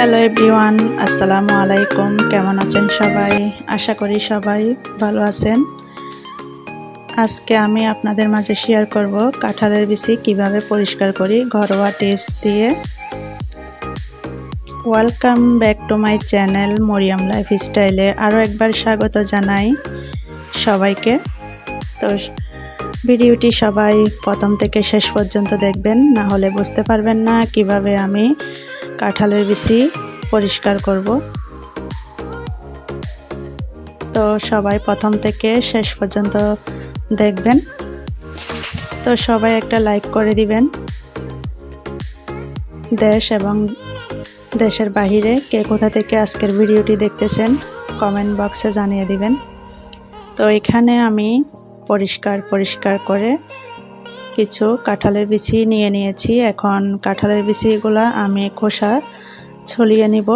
Hello everyone আসসালামু আলাইকুম কেমন আছেন সবাই? আশা করি সবাই ভালো আছেন। আজকে আমি আপনাদের মাঝে শেয়ার করব কাঁঠালের বিচি কীভাবে পরিষ্কার করি, ঘরোয়া টিপস দিয়ে। Welcome back to my channel Mariam life স্টাইলে আরও একবার স্বাগত জানাই সবাইকে। তো ভিডিওটি সবাই প্রথম থেকে শেষ পর্যন্ত দেখবেন, না হলে বুঝতে পারবেন না কীভাবে আমি কাঁঠালের বিচি পরিষ্কার করব। তো সবাই প্রথম থেকে শেষ পর্যন্ত দেখবেন। তো সবাই একটা লাইক করে দিবেন। দেশ এবং দেশের বাহিরে কে কোথা থেকে আজকের ভিডিওটি দেখতেছেন কমেন্ট বক্সে জানিয়ে দিবেন। তো এখানে আমি পরিষ্কার পরিষ্কার করে কিছু কাঁঠালের বিচি নিয়ে নিয়েছি। এখন কাঁঠালের বিচিগুলো আমি খোসা ছলিয়ে নিব।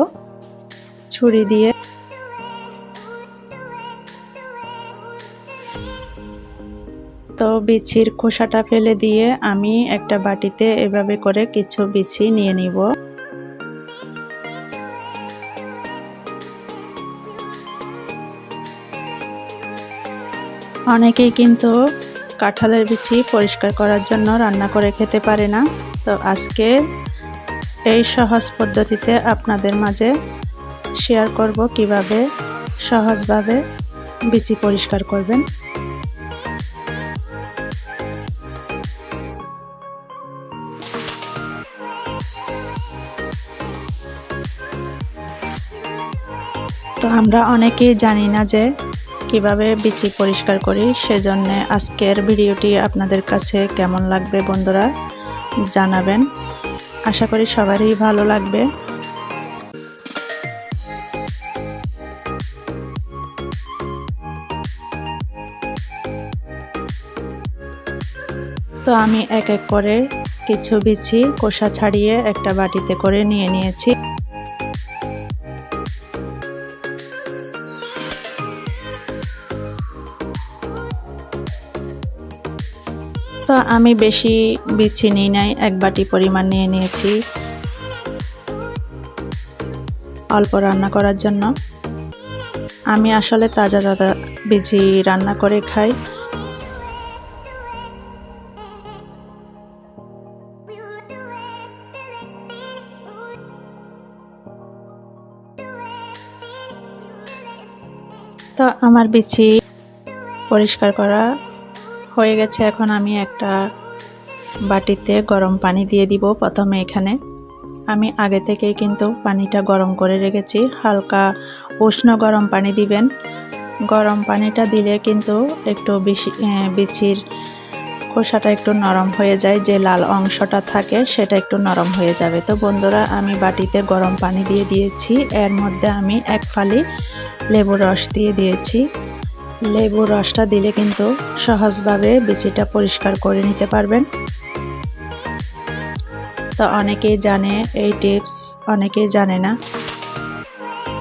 ছুরি দিয়ে তো বিছির খোসাটা ফেলে দিয়ে আমি একটা বাটিতে এভাবে করে কিছু বিছি নিয়ে নিব। অনেকেই কিন্তু কাঁঠালের বিচি পরিষ্কার করার জন্য রান্না করে খেতে পারে না। তো আজকে এই সহজ পদ্ধতিতে আপনাদের মাঝে শেয়ার করব কীভাবে সহজভাবে বিচি পরিষ্কার করবেন। তো আমরা অনেকেই জানি না যে কীভাবে বিচি পরিষ্কার করি সেজন্য আজকের ভিডিওটি আপনাদের কাছে কেমন লাগবে বন্ধুরা জানাবেন। আশা করি সবারই ভালো লাগবে। তো আমি এক এক করে কিছু বিচি কোষা ছাড়িয়ে একটা বাটিতে করে নিয়ে নিয়েছি। তো আমি বেশি বিছি নিই নাই, এক বাটি পরিমাণ নিয়ে নিয়েছি। অল্প রান্না করার জন্য। আমি আসলে তাজা তাজা বিজি রান্না করে খাই। তো আমার বিছি পরিষ্কার করা হয়ে গেছে, এখন আমি একটা বাটিতে গরম পানি দিয়ে দিব প্রথমে এখানে। আমি আগে থেকে কিন্তু পানিটা গরম করে রেখেছি। হালকা উষ্ণ গরম পানি দিবেন। গরম পানিটা দিলে কিন্তু একটু বেশি বিচির খোসাটা একটু নরম হয়ে যায়, যে লাল অংশটা থাকে সেটা একটু নরম হয়ে যাবে। তো বন্ধুরা, আমি বাটিতে গরম পানি দিয়ে দিয়েছি। এর মধ্যে আমি এক ফালি লেবু রস দিয়ে দিয়েছি। লেবুর রসটা দিলে কিন্তু সহজভাবে বিচিটা পরিষ্কার করে নিতে পারবেন। তো অনেকেই জানে, এই টিপস অনেকেই জানে না।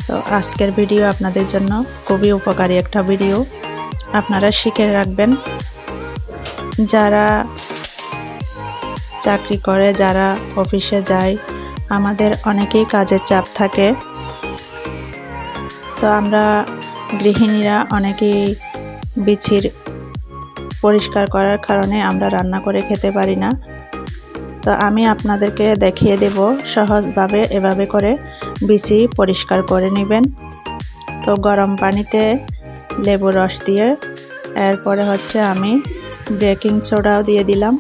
তো আজকের ভিডিও আপনাদের জন্য খুবই উপকারী একটা ভিডিও। আপনারা শিখে রাখবেন। যারা চাকরি করে, যারা অফিসে যায়, আমাদের অনেকেই কাজের চাপ থাকে। তো আমরা গৃহিণীরা অনেকেই বিছির পরিষ্কার করার কারণে আমরা রান্না করে খেতে পারি না। তো আমি আপনাদেরকে দেখিয়ে দেব সহজভাবে এভাবে করে বিচি পরিষ্কার করে নেবেন। তো গরম পানিতে লেবু রস দিয়ে এরপরে হচ্ছে আমি বেকিং সোডাও দিয়ে দিলাম।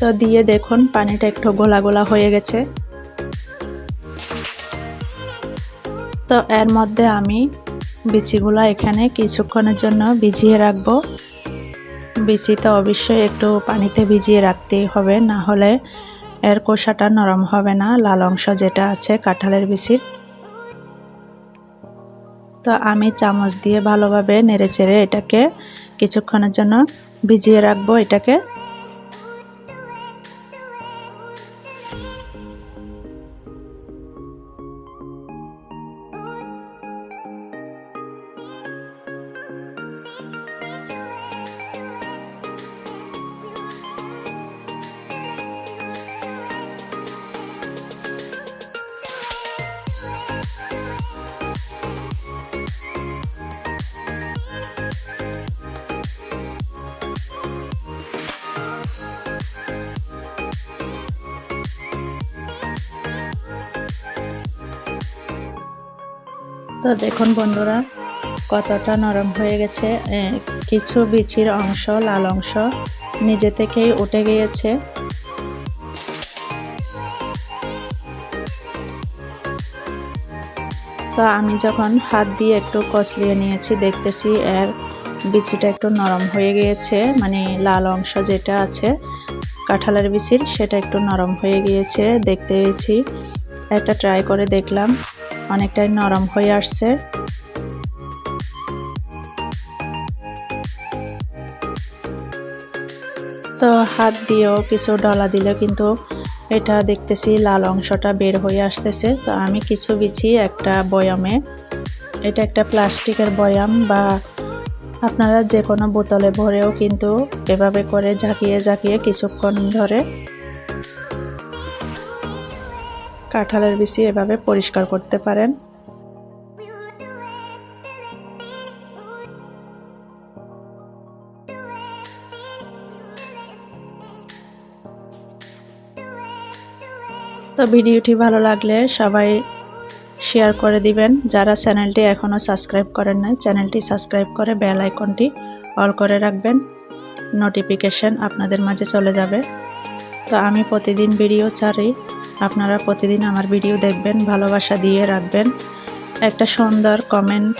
তো দিয়ে দেখুন পানিটা একটু গোলা গোলা হয়ে গেছে। তো এর মধ্যে আমি বিচিগুলো এখানে কিছুক্ষণের জন্য ভিজিয়ে রাখব। বিচিতে অবশ্যই একটু পানিতে ভিজিয়ে রাখতেই হবে, না হলে এর কোষাটা নরম হবে না, লাল অংশ যেটা আছে কাঁঠালের বিচির। তো আমি চামচ দিয়ে ভালোভাবে নেড়ে চেড়ে এটাকে কিছুক্ষণের জন্য ভিজিয়ে রাখব, এটাকে তো দেখুন বন্ধুরা, কতটা নরম হয়ে গেছে। কিছু বিচির অংশ, লাল অংশ নিজে থেকেই উঠে গিয়েছে। তো আমি যখন হাত দিয়ে একটু কষলিয়ে নিয়েছি, দেখতেছি এর বিচিটা একটু নরম হয়ে গিয়েছে। মানে লাল অংশ যেটা আছে, কাঁঠালের বিচির, সেটা একটু নরম হয়ে গিয়েছে দেখতে পেয়েছি একটা ট্রাই করে দেখলাম। অনেকটাই নরম হয়ে আসছে। তো হাত দিয়েও কিছু ডলা দিলে কিন্তু এটা দেখতেছি লাল অংশটা বের হয়ে আসতেছে। তো আমি কিছু বিছি একটা বয়ামে। এটা একটা প্লাস্টিকের বয়াম বা আপনারা যে কোনো বোতলে ভরেও কিন্তু এভাবে করে ঝাঁকিয়ে ঝাঁকিয়ে কিছুক্ষণ ধরে কাঁঠালের বিচি এভাবে পরিষ্কার করতে পারেন। তো ভিডিওটি ভালো লাগলে সবাই শেয়ার করে দিবেন। যারা চ্যানেলটি এখনও সাবস্ক্রাইব করেন নাই, চ্যানেলটি সাবস্ক্রাইব করে বেল আইকনটি অল করে রাখবেন। নোটিফিকেশন আপনাদের মাঝে চলে যাবে। তো আমি প্রতিদিন ভিডিও ছাড়ি। আপনারা প্রতিদিন আমার ভিডিও দেখবেন, ভালোবাসা দিয়ে রাখবেন। একটা সুন্দর কমেন্ট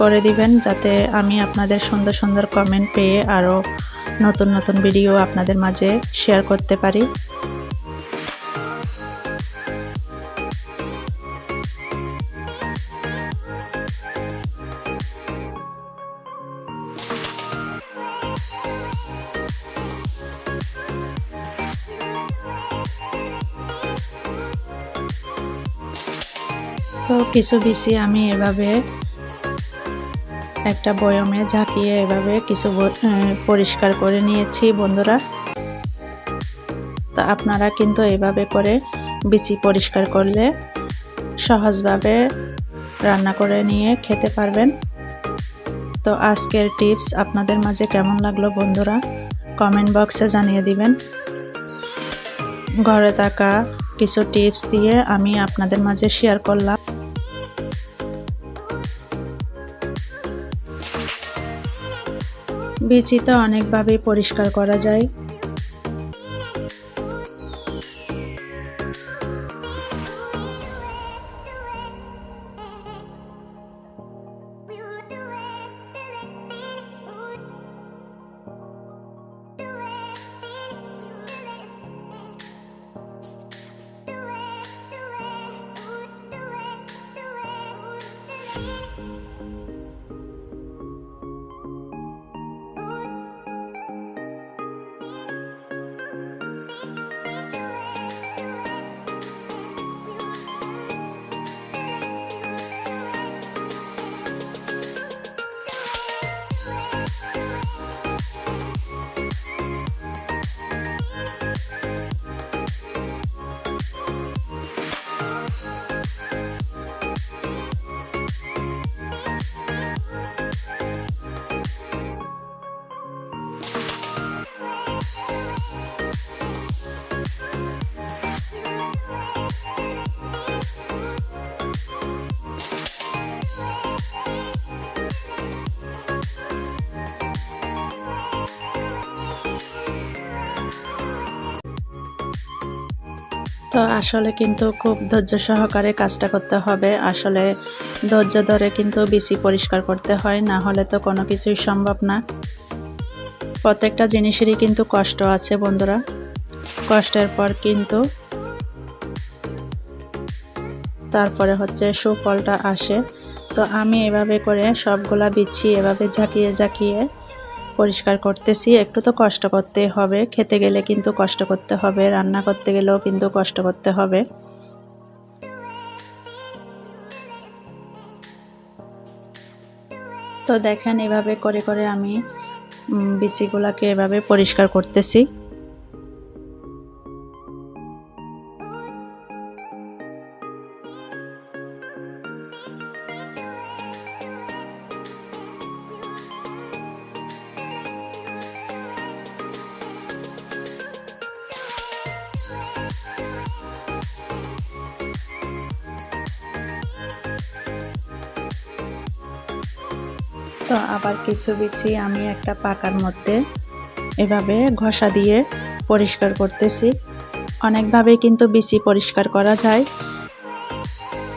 করে দিবেন, যাতে আমি আপনাদের সুন্দর সুন্দর কমেন্ট পেয়ে আরও নতুন নতুন ভিডিও আপনাদের মাঝে শেয়ার করতে পারি। কিছু বিচি আমি এভাবে একটা বয়মে ঝাঁকিয়ে এভাবে কিছু পরিষ্কার করে নিয়েছি, বন্ধুরা। তো আপনারা কিন্তু এভাবে করে বিচি পরিষ্কার করলে সহজভাবে রান্না করে নিয়ে খেতে পারবেন। তো আজকের টিপস আপনাদের মাঝে কেমন লাগল, বন্ধুরা? কমেন্ট বক্সে জানিয়ে দিবেন। ঘরে থাকা কিছু টিপস দিয়ে আমি আপনাদের মাঝে শেয়ার করলাম। বিচি তো অনেকভাবেই পরিষ্কার করা যায় তো আসলে কিন্তু খুব ধৈর্য সহকারে কাজটা করতে হবে। আসলে ধৈর্য ধরে কিন্তু বিচি পরিষ্কার করতে হয়, না হলে তো কোনো কিছুই সম্ভব না। প্রত্যেকটা জিনিসেরই কিন্তু কষ্ট আছে বন্ধুরা। কষ্টের পর কিন্তু তারপরে হচ্ছে সুফলটা আসে। তো আমি এভাবে করে সবগুলা বিছি এভাবে ঝাঁকিয়ে ঝাঁকিয়ে পরিষ্কার করতেছি, একটু তো কষ্ট করতে হবে। খেতে গেলে কিন্তু কষ্ট করতে হবে, রান্না করতে গেলেও কিন্তু কষ্ট করতে হবে। তো দেখেন এভাবে করে করে আমি বিচিগুলাকে এভাবে পরিষ্কার করতেছি। তো আবার কিছু বিচি আমি একটা পাকার মধ্যে এভাবে ঘষা দিয়ে পরিষ্কার করতেছি। অনেকভাবে কিন্তু বিচি পরিষ্কার করা যায়।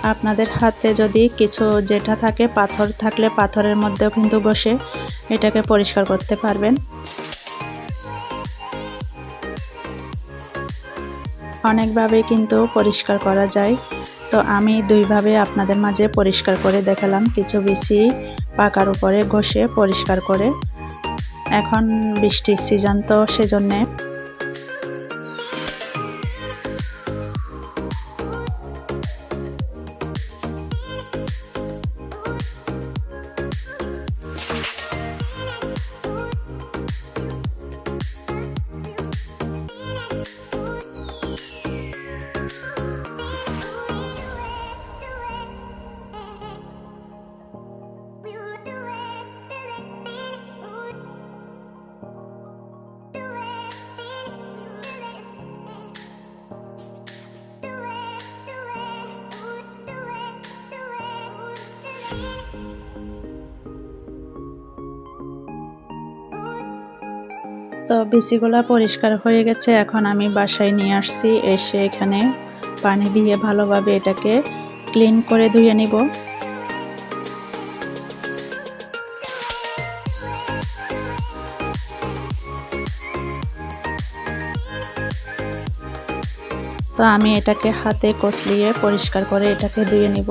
আপনাদের হাতে যদি কিছু যেটা থাকে, পাথর থাকলে পাথরের মধ্যেও কিন্তু বসে এটাকে পরিষ্কার করতে পারবেন। অনেকভাবে কিন্তু পরিষ্কার করা যায়। তো আমি দুইভাবে আপনাদের মাঝে পরিষ্কার করে দেখালাম। কিছু বিচি পাকার উপরে ঘষে পরিষ্কার করে। এখন বৃষ্টির সিজন তো সেজন্যে তো বিচিগুলা পরিষ্কার হয়ে গেছে, এখন আমি বাসায় নিয়ে আসছি। এসে এখানে পানি দিয়ে ভালোভাবে এটাকে ক্লিন করে ধুয়ে নিব। তো আমি এটাকে হাতে কষলিয়ে পরিষ্কার করে এটাকে ধুয়ে নিব।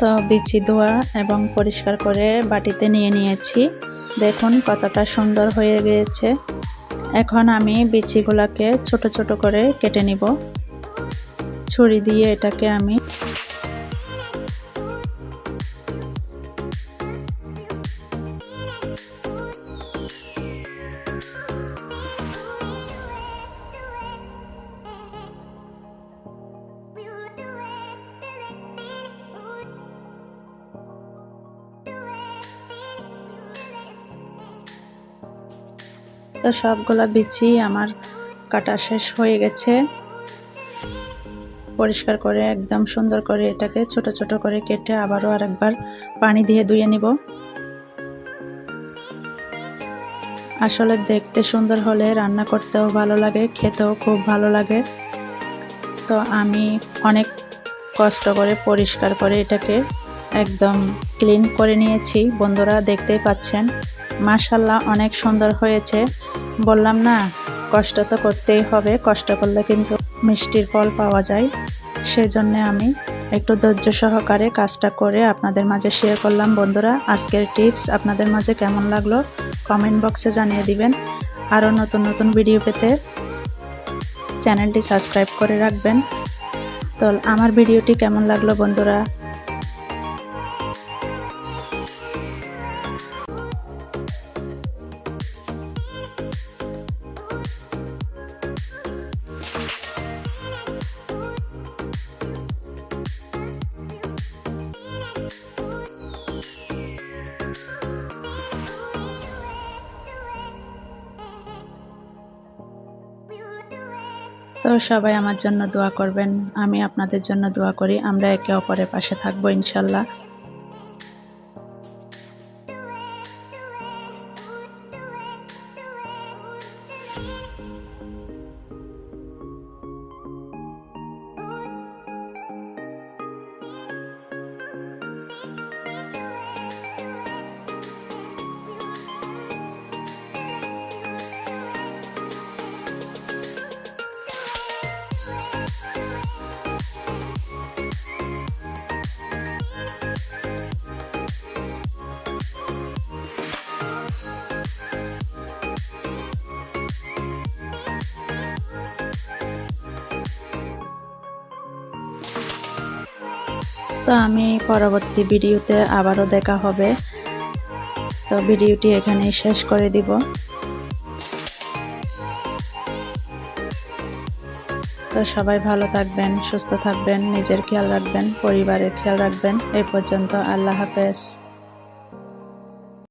তো বিচি ধোয়া এবং পরিষ্কার করে বাটিতে নিয়ে নিয়েছি। দেখুন কতটা সুন্দর হয়ে গিয়েছে। এখন আমি বিচিগুলোকে ছোট ছোট করে কেটে নিব। ছুরি দিয়ে এটাকে আমি তো সবগুলা বিচি আমার কাটা শেষ হয়ে গেছে। পরিষ্কার করে, একদম সুন্দর করে এটাকে ছোট ছোট করে কেটে আবারও আরেকবার পানি দিয়ে ধুয়ে নিব। আসলে দেখতে সুন্দর হলে রান্না করতেও ভালো লাগে, খেতেও খুব ভালো লাগে। তো আমি অনেক কষ্ট করে পরিষ্কার করে এটাকে একদম ক্লিন করে নিয়েছি। বন্ধুরা দেখতেই পাচ্ছেন মাশাল্লাহ অনেক সুন্দর হয়েছে। বললাম না, কষ্ট তো করতেই হবে, কষ্ট করলে কিন্তু মিষ্টির ফল পাওয়া যায়। সেজন্য আমি একটু ধৈর্য সহকারে কাজটা করে আপনাদের মাঝে শেয়ার করলাম। বন্ধুরা, আজকের টিপস আপনাদের মাঝে কেমন লাগল কমেন্ট বক্সে জানিয়ে দিবেন। আরও নতুন নতুন ভিডিও পেতে চ্যানেলটি সাবস্ক্রাইব করে রাখবেন। তো, আমার ভিডিওটি কেমন লাগল বন্ধুরা? তো সবাই আমার জন্য দোয়া করবেন। আমি আপনাদের জন্য দোয়া করি। আমরা একে অপরের পাশে থাকব, ইনশাল্লাহ। তো আমি পরবর্তী ভিডিওতে আবারও দেখা হবে। তো ভিডিওটি এখানে শেষ করে দিব। তো সবাই ভালো থাকবেন, সুস্থ থাকবেন, নিজের খেয়াল রাখবেন, পরিবারের খেয়াল রাখবেন। এই পর্যন্ত আল্লাহ হাফেজ।